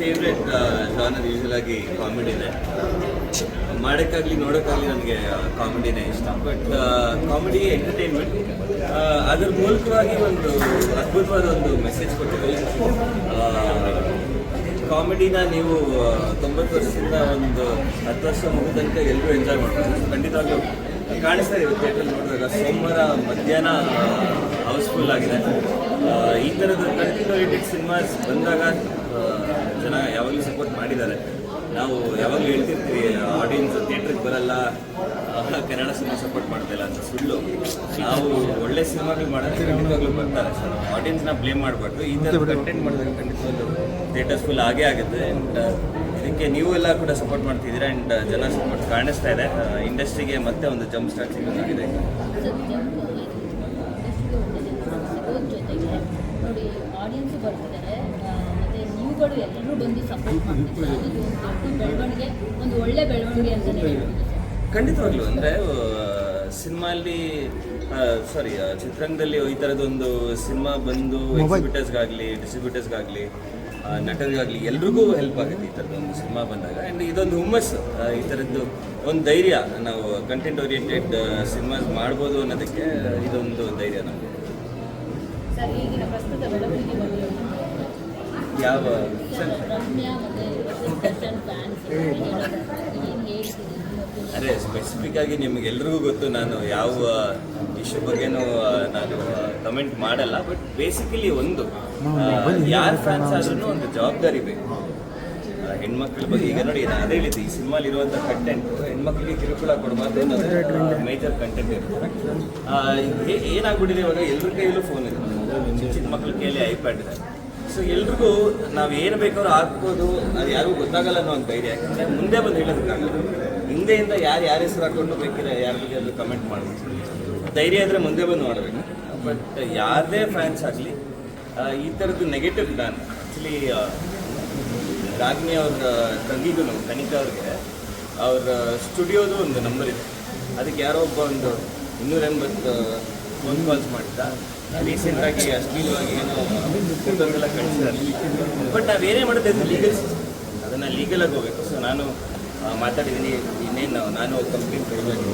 Favourite genre usual ಆಗಿ ಕಾಮಿಡಿನೇ ಮಾಡೋಕ್ಕಾಗಲಿ, ನೋಡೋಕ್ಕಾಗಲಿ ನನಗೆ ಕಾಮಿಡಿನೇ ಇಷ್ಟ. ಬಟ್ ಕಾಮಿಡಿ ಎಂಟರ್ಟೈನ್ಮೆಂಟ್ ಅದ್ರ ಮೂಲಕವಾಗಿ ಒಂದು ಅದ್ಭುತವಾದ ಒಂದು ಮೆಸೇಜ್ ಕೊಟ್ಟಿದೆ. ಕಾಮಿಡಿನ ನೀವು ತೊಂಬತ್ತು ವರ್ಷದಿಂದ ಒಂದು ಹತ್ತು ವರ್ಷ ಮುಗಿದ ತನಕ ಎಲ್ಲರೂ ಎಂಜಾಯ್ ಮಾಡ್ಬೋದು. ಖಂಡಿತವಾಗ್ಲೂ ಕಾಣಿಸ್ತಾ ಇದೆ. ಥಿಯೇಟರ್ ನೋಡಿದಾಗ ಸೋಮವಾರ ಮಧ್ಯಾಹ್ನ ಹೌಸ್ಫುಲ್ ಆಗಿದೆ. ಈ ಥರದ ಕಂಟೆಂಟ್ ಸಿನಿಮಾಸ್ ಬಂದಾಗ ಜನ ಯಾವಾಗಲೂ ಸಪೋರ್ಟ್ ಮಾಡಿದ್ದಾರೆ. ನಾವು ಯಾವಾಗಲೂ ಹೇಳ್ತಿರ್ತೀವಿ ಆಡಿಯನ್ಸ್ ಥಿಯೇಟ್ರಿಗೆ ಬರಲ್ಲ ಕನ್ನಡ ಸಿನಿಮಾ ಸಪೋರ್ಟ್ ಮಾಡ್ತಾ ಇಲ್ಲ ಅಂತ. ಸುಳ್ಳು. ನಾವು ಒಳ್ಳೆ ಸಿನಿಮಾಗಳು ಮಾಡಿದ್ರೆ ಖಂಡಿತವಾಗ್ಲೂ ಬರ್ತಾರೆ. ಸೊ ಆಡಿಯನ್ಸ್ನ ಬ್ಲೇಮ್ ಮಾಡಬಾರ್ದು. ಈ ಥರ ಕಂಟೆಂಟ್ ಮಾಡಿದಾಗ ಖಂಡಿತವಾಗ್ಲೂ ಥಿಯೇಟರ್ಸ್ ಫುಲ್ ಆಗೇ ಆಗುತ್ತೆ. ಆ್ಯಂಡ್ ಇದಕ್ಕೆ ನೀವು ಎಲ್ಲ ಕೂಡ ಸಪೋರ್ಟ್ ಮಾಡ್ತಿದ್ದೀರಾ? ಆ್ಯಂಡ್ ಜನ ಸಪೋರ್ಟ್ ಕಾಣಿಸ್ತಾ ಇದೆ. ಇಂಡಸ್ಟ್ರಿಗೆ ಮತ್ತೆ ಒಂದು ಜಂಪ್ ಸ್ಟಾರ್ಟ್ ಸಿಗೋದಾಗಿದೆ ಜೊತೆಗೆ ನೋಡಿ ಆಡಿಯನ್ಸು ಬರ್ತಿದ್ದಾರೆ ಆ, ನೀವುಗಳು ಎಲ್ಲರೂ ಬಂದು ಸಪೋರ್ಟ್ ಮಾಡ್ತಿದ್ದಾರೆ. ದೊಡ್ಡ ಬೆಳವಣಿಗೆ ಒಂದು ಒಳ್ಳೆ ಬೆಳವಣಿಗೆ ಅಂತ ಹೇಳ್ಬೋದು ಅಂದ್ರೆ ಖಂಡಿತವಾಗ್ಲೂ ಅಂದರೆ ಸಿನಿಮಾಲಿ ಸಾರಿ ಚಿತ್ರರಂಗದಲ್ಲಿ ಈ ಥರದೊಂದು ಸಿನಿಮಾ ಬಂದು ಎಕ್ಸಿಬಿಟರ್ಸ್ಗಾಗಲಿ ಡಿಸ್ಟ್ರಿಬ್ಯೂಟರ್ಸ್ಗಾಗಲಿ ನಟರಿಗಾಗಲಿ ಎಲ್ರಿಗೂ ಹೆಲ್ಪ್ ಆಗುತ್ತೆ ಈ ಥರದ್ದು ಒಂದು ಸಿನಿಮಾ ಬಂದಾಗ. ಆ್ಯಂಡ್ ಇದೊಂದು ಹುಮ್ಮಸ್ಸು ಈ ಥರದ್ದು ಒಂದು ಧೈರ್ಯ ನಾವು ಕಂಟೆಂಟ್ ಓರಿಯೆಂಟೆಡ್ ಸಿನಿಮಾಸ್ ಮಾಡ್ಬೋದು ಅನ್ನೋದಕ್ಕೆ ಇದೊಂದು ಧೈರ್ಯ ನಮಗೆ. ಮತ್ತು ಅದೇ ಸ್ಪೆಸಿಫಿಕ್ ಆಗಿ ನಿಮಗೆಲ್ರಿಗೂ ಗೊತ್ತು ನಾನು ಯಾವ ಇಶ್ಯೂ ಬಗ್ಗೆನೂ ನಾನು ಕಮೆಂಟ್ ಮಾಡಲ್ಲ ಬಟ್ ಬೇಸಿಕಲಿ ಒಂದು ಯಾರು ಫ್ಯಾನ್ಸ್ ಆದ್ರೂ ಒಂದು ಜವಾಬ್ದಾರಿ ಬೇಕು. ಹೆಣ್ಮಕ್ಳ ಬಗ್ಗೆ ಈಗ ನೋಡಿ ನಾನು ಅದೇ ಹೇಳಿದ್ದೆ ಈ ಸಿನಿಮಾಲಿ ಇರುವಂಥ ಕಂಟೆಂಟ್ ಹೆಣ್ಮಕ್ಳಿಗೆ ಕಿರುಕುಳ ಕೊಡಬಾರ್ದು ಅನ್ನೋದು ಮೇಜರ್ ಕಂಟೆಂಟ್ ಇರುತ್ತೆ. ಏನಾಗ್ಬಿಟ್ಟಿದೆ ಇವಾಗ? ಎಲ್ರ ಕೈಯಲ್ಲೂ ಫೋನ್ ಇದೆ. ಚಿಕ್ಕ ಚಿಕ್ಕ ಮಕ್ಳ ಕೈಯಲ್ಲಿ ಐಪ್ಯಾಡ್ ಇದೆ. ಸೊ ಎಲ್ರಿಗೂ ನಾವು ಏನು ಬೇಕಾದ್ರೂ ಹಾಕ್ಬೋದು. ಅದು ಯಾರಿಗೂ ಗೊತ್ತಾಗಲ್ಲ ಅನ್ನೋ ಒಂದು ಧೈರ್ಯ. ಯಾಕಂದರೆ ಮುಂದೆ ಬಂದು ಹೇಳೋದಕ್ಕಾಗಲ್ಲ. ಹಿಂದೆಯಿಂದ ಯಾರು ಯಾರ ಹೆಸರು ಹಾಕೊಂಡು ಬೇಕಿದ್ರೆ ಯಾರ ಬಗ್ಗೆ ಅದು ಕಮೆಂಟ್ ಮಾಡಬೇಕು ಧೈರ್ಯ ಆದರೆ ಮುಂದೆ ಬಂದು ಮಾಡಬೇಕು ಬಟ್ ಯಾರದೇ ಫ್ಯಾನ್ಸ್ ಆಗಲಿ ಈ ಥರದ್ದು ನೆಗೆಟಿವ್ ಪ್ಲಾನ್ ಆ್ಯಕ್ಚುಲಿ ರಾಗಿಣಿ ಅವ್ರ ತಂಗಿಗೂ ಕನಿಕಾ ಅವ್ರಿಗೆ, ಅವ್ರ ಸ್ಟುಡಿಯೋದು ಒಂದು ನಂಬರ್ ಇದೆ. ಅದಕ್ಕೆ ಯಾರೋ ಒಬ್ಬ ಒಂದು ಇನ್ನೂರ ಎಂಬತ್ತು ಫೋನ್ ಕಾಲ್ಸ್ ಮಾಡಿದ್ದ. ರೀಸೆಂಟಾಗಿ ಅಶ್ಲೀಲವಾಗಿ ಏನೋ ಕಳಿಸಿದ್ದಾರೆ. ಬಟ್ ನಾವೇನೇ ಮಾಡೋದು ಅದು ಲೀಗಲ್ ಅದನ್ನು ಲೀಗಲಾಗಿ ಹೋಗ್ಬೇಕು. ಸೊ ನಾನು ಮಾತಾಡಿದ್ದೀನಿ. ಇನ್ನೇನು ನಾನು ಕಂಪ್ಲೇಂಟ್ ಕೊಡಬೇಕು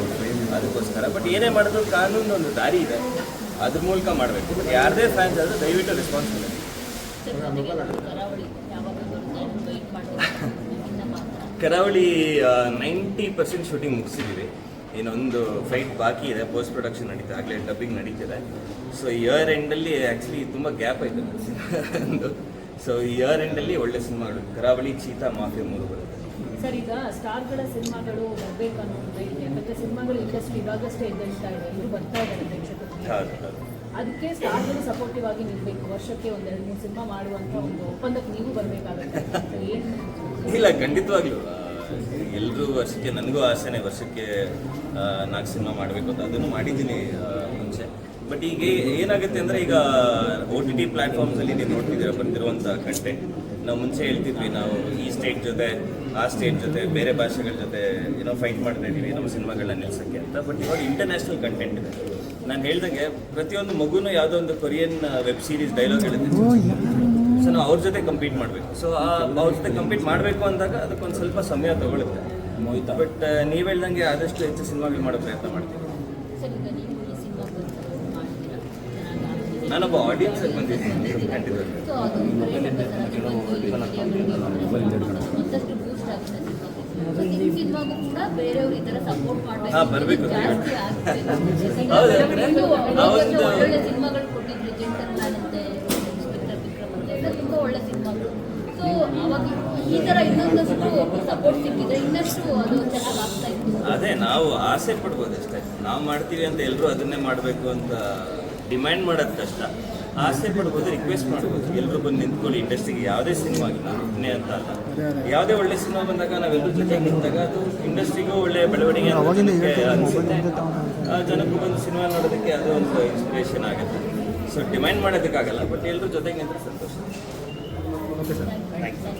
ಅದಕ್ಕೋಸ್ಕರ. ಬಟ್ ಏನೇ ಮಾಡಿದ್ರು ಕಾನೂನು ಒಂದು ದಾರಿ ಇದೆ. ಅದ್ರ ಮೂಲಕ ಮಾಡಬೇಕು. ಬಟ್ ಯಾರದೇ ಫ್ಯಾನ್ಸ್ ಆದರೂ ದಯವಿಟ್ಟು ರೆಸ್ಪಾನ್ಸಿಬಿಲಿಟಿ ಕರಾವಳಿ ನೈಂಟಿ ಪರ್ಸೆಂಟ್ ಶೂಟಿಂಗ್ ಮುಗಿಸಿದ್ದೀವಿ. ಇನ್ನೊಂದು ಫೈಟ್ ಬಾಕಿ ಇದೆ ಪೋಸ್ಟ್ ಪ್ರೊಡಕ್ಷನ್ ನಡೀತಾ ಆಗಲೇ ಡಬ್ಬಿಂಗ್ ನಡೀತಿದೆ. ಸೊ ಇಯರ್ ಎಂಡಲ್ಲಿ ಆ್ಯಕ್ಚುಲಿ ತುಂಬ ಗ್ಯಾಪ್ ಆಯಿತು ಒಂದು ಸೊ ಇಯರ್ ಎಂಡಲ್ಲಿ ಒಳ್ಳೆ ಸಿನಿಮಾಗಳು ಕರಾವಳಿ ಚೀತಾ ಮಾಫಿಯಾ ಮೂರು ಬರುತ್ತೆ. ಸರ್ ಈಗ ಸ್ಟಾರ್ಗಳ ಸಿನಿಮಾಗಳು ಬರಬೇಕು ಅನ್ನೋದು ಇದೆ. ಯಾಕಂದ್ರೆ ಸಿನಿಮಾಗಳು ಇಂಡಸ್ಟ್ರಿ ಇವಾಗಷ್ಟೇ ಇದೆ. ಬರ್ತಾ ಇದ್ದಾರೆ ಹೌದು ಅದಕ್ಕೆ ಸ್ಟಾರ್ಗಳು ಸಪೋರ್ಟಿವ್ ಆಗಿ ನಿಲ್ಬೇಕು. ವರ್ಷಕ್ಕೆ ಒಂದೆರಡು ಮೂರು ಸಿನಿಮಾ ಮಾಡುವಂತ ಒಂದು ಒಪ್ಪಂದಕ್ಕೆ ನೀವು ಬರಬೇಕಾಗುತ್ತೆ. ಏನು? ಇಲ್ಲ ಖಂಡಿತವಾಗ್ಲೂ. ಎಲ್ಲರೂ ವರ್ಷಕ್ಕೆ, ನನಗೂ ಆಸೆನೇ ವರ್ಷಕ್ಕೆ ನಾಲ್ಕು ಸಿನಿಮಾ ಮಾಡಬೇಕು ಅಂತ ಅದನ್ನು ಮಾಡಿದ್ದೀನಿ ಮುಂಚೆ. ಬಟ್ ಈಗ ಏನಾಗುತ್ತೆ ಅಂದರೆ ಈಗ ಒ ಟಿ ಟಿ ಪ್ಲ್ಯಾಟ್ಫಾರ್ಮ್ಸಲ್ಲಿ ನೀವು ನೋಡ್ತಿದ್ದೀರ ಬಂದಿರುವಂಥ ಕಂಟೆಂಟ್ ನಾವು ಮುಂಚೆ ಹೇಳ್ತಿದ್ವಿ, ನಾವು ಈ ಸ್ಟೇಟ್ ಜೊತೆ, ಆ ಸ್ಟೇಟ್ ಜೊತೆ, ಬೇರೆ ಭಾಷೆಗಳ ಜೊತೆ ಏನೋ ಫೈಟ್ ಮಾಡ್ತಾ ಇದ್ದೀವಿ ನಮ್ಮ ಸಿನಿಮಾಗಳನ್ನ ನಿಲ್ಸೋಕ್ಕೆ ಅಂತ. ಬಟ್ ಇವಾಗ ಇಂಟರ್ನ್ಯಾಷನಲ್ ಕಂಟೆಂಟ್ ಇದೆ. ನಾನು ಹೇಳ್ದಂಗೆ ಪ್ರತಿಯೊಂದು ಮಗುನೂ ಯಾವುದೋ ಒಂದು ಕೊರಿಯನ್ ವೆಬ್ ಸೀರೀಸ್ ಡೈಲಾಗ್ ಹೇಳಿದೆ ಸೊ ನಾವು ಅವ್ರ ಜೊತೆ ಕಂಪೀಟ್ ಮಾಡಬೇಕು. ಸೊ ಅವ್ರ ಜೊತೆ ಕಂಪೀಟ್ ಮಾಡಬೇಕು ಅಂದಾಗ ಅದಕ್ಕೊಂದು ಸ್ವಲ್ಪ ಸಮಯ ತಗೊಳುತ್ತೆ. ಬಟ್ ನೀವು ಹೇಳ್ದಂಗೆ ಆದಷ್ಟು ಹೆಚ್ಚು ಸಿನಿಮಾಗಳು ಮಾಡೋ ಪ್ರಯತ್ನ ಮಾಡ್ತೀವಿ ನಾನೊಬ್ಬ ಆಡಿಯನ್ಸ್ ಬಂದಿದ್ದೀನಿ. ಹಾ ಸೊ ಅದು ಪ್ರೇಕ್ಷಕರ ಮತ್ತಷ್ಟು ಬೂಸ್ಟ್ ಆಗುತ್ತೆ ಸೊ ನಿಮ್ಮ ಸಿನಿಮಾಗೂ ಕೂಡ ಬೇರೆಯವರು ಈ ತರ ಸಪೋರ್ಟ್ ಮಾಡ್ತಾ ಹಾ, ಬರ್ಬೇಕು. ಜಾಸ್ತಿ ಆಗ್ತಿದೆ ಹೌದು, ನಿಮ್ದು ಹೋದ ವರ್ಷ ಹೌದು. ಒಳ್ಳೊಳ್ಳೆ ಸಿನಿಮಾಗಳು ಕೊಟ್ಟಿದ್ರು ಜೆಂಟಲ್ ಮ್ಯಾನ್ ಅಂತೆ ಇನ್ಸ್ಪೆಕ್ಟರ್ ವಿಕ್ರಮ್ ಅಂತೆ ಎಲ್ಲ ತುಂಬಾ ಒಳ್ಳೆ ಸಿನಿಮಾಗಳು ಸೊ ಅವಾಗ ಈ ತರ ಇನ್ನೊಂದಷ್ಟು ಸಪೋರ್ಟ್ ಸಿಕ್ಕಿದ್ರೆ ಇನ್ನಷ್ಟು ಅದು ಚೆನ್ನಾಗಿ ಆಗ್ತಾ ಇತ್ತು. ಅದೇ ನಾವು ಆಸೆ ಪಡ್ಬೋದು ಅಷ್ಟೇ. ನಾವು ಮಾಡ್ತೀವಿ ಅಂತ ಎಲ್ಲರೂ ಅದನ್ನೇ ಮಾಡಬೇಕು ಅಂತ ಡಿಮ್ಯಾಂಡ್ ಮಾಡೋದು ಕಷ್ಟ. ಆಸೆ ಪಡ್ಬೋದು ರಿಕ್ವೆಸ್ಟ್ ಮಾಡ್ಬೋದು. ಎಲ್ಲರೂ ಬಂದು ನಿಂತ್ಕೊಳ್ಳಿ ಇಂಡಸ್ಟ್ರಿಗೆ ಯಾವುದೇ ಸಿನಿಮಾ ಆಗಿಲ್ಲ ಒಬ್ಬನೇ ಅಂತ ಅಲ್ಲ. ಯಾವುದೇ ಒಳ್ಳೆ ಸಿನಿಮಾ ಬಂದಾಗ ನಾವೆಲ್ಲರ ಜೊತೆ ನಿಂತಾಗ ಅದು ಇಂಡಸ್ಟ್ರಿಗೂ ಒಳ್ಳೆ ಬೆಳವಣಿಗೆ ಅಂತ ಜನಕ್ಕೆ ಬಂದು ಸಿನಿಮಾ ನೋಡೋದಕ್ಕೆ ಅದು ಒಂದು ಇನ್ಸ್ಪಿರೇಷನ್ ಆಗುತ್ತೆ. ಸೊ ಡಿಮ್ಯಾಂಡ್ ಮಾಡೋದಕ್ಕಾಗಲ್ಲ ಬಟ್ ಎಲ್ಲರೂ ಜೊತೆಗೆ ನಿಂತರೆ ಸಂತೋಷ. Thank you.